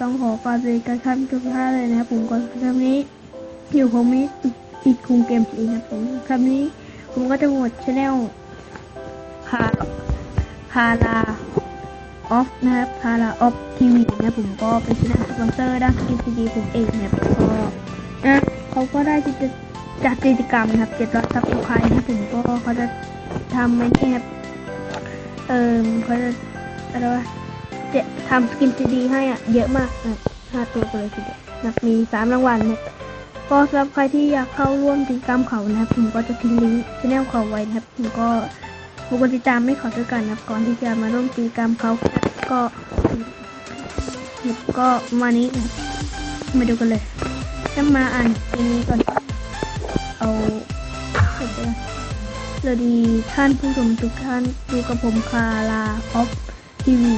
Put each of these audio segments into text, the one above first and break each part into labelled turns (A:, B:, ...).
A: กับท่านทุกท่านเลยนะครับผมก่อนคำนี้ อยู่ผมมีอีกคุงเกมสีนะครับผมคำนี้ ผมก็จะโหวตชแนลพาพาลาออฟนะครับพาลาออฟทีวีนะผมก็เป็นชนลสปอนเซอร์ด้านสกินซีดีผมเองเนะครับก็นะเขาก็ได้จะจัดกิจกรรมนะครับเจ็ดร้อยซับสไครต์นะผมก็เขาจะทำไม่ใช่ครับเออเขาจะอะไรวะ จะทำสกินซีดีให้อะเยอะมากนะห้าตัวกันเลยทีเดียวนะครับมีสามรางวัลนะครับก็สำหรับใครที่อยากเข้าร่วมกิจกรรมเขานะครับ ผมก็จะทิ้งลิงก์ชแนลเขาไว้นะครับ ผมก็ผมก็ติดตามไม่ขอด้วยกันนะครับก่อนที่จะมาร่วมกิจกรรมเขาก็ก็มานี้นะมาดูกันเลยจะมาอ่านอันนี้ก่อน เอาเสร็จแล้วสวัสดีท่านผู้ชมทุกท่านอยู่กับผมคาลาออฟทีวี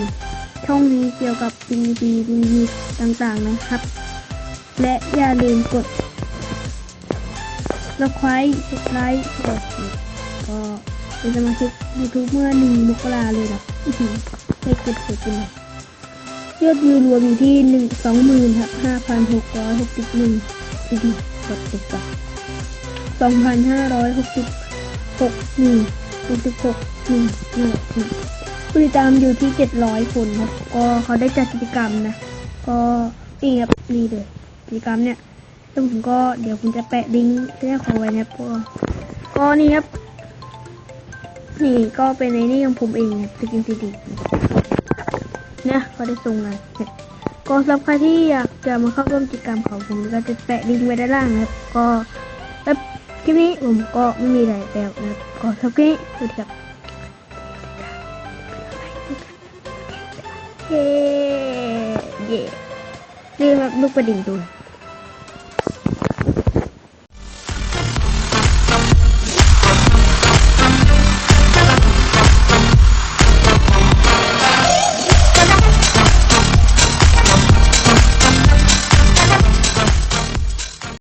A: ช่องนี้เกี่ยวกับสิ่งดีๆรีวิวต่างๆนะครับ และอย่าลืมกดแล้วไครสุดไลค์กดก็เป็นสมาชิกยูทูบเมื่อหนึ่งมกราเลยนะอื้อหือไม่กดกดขึ้นเลยยอดวิวรวมอยู่ที่หนึ่งสองหมื่นครับห้าพันหกร้อยหกสิบหนึ่งดีดีกดติดสองพันห้าร้อยหกสิบหกหนึ่งหกสิบหกหนึ่งหนึ่งหนึ่ง ผู้ติดตามอยู่ที่เจ็ดร้อยคนครับ ก็เขาได้จัดกิจกรรมนะ ก็นี่ครับนี่เลยกิจกรรมเนี่ยซึ่งผมก็เดี๋ยวผมจะแปะลิงก์ที่ขอไว้นะครับก็ก็นี่ครับ นี่ก็เป็นในนี่ของผมเองสกินซีดีเนี่ยก็ได้ส่งมาเนี่ยก็สำหรับใครที่อยากจะมาเข้าร่วมกิจกรรมของผมก็จะแปะลิงก์ไว้ด้านล่างนะครับ ก็คลิปนี้ผมก็ไม่มีอะไรแล้วนะก็สำหรับคลิปนี้สวัสดีครับ เย่เย่ลืมลูกประดิ่งตัว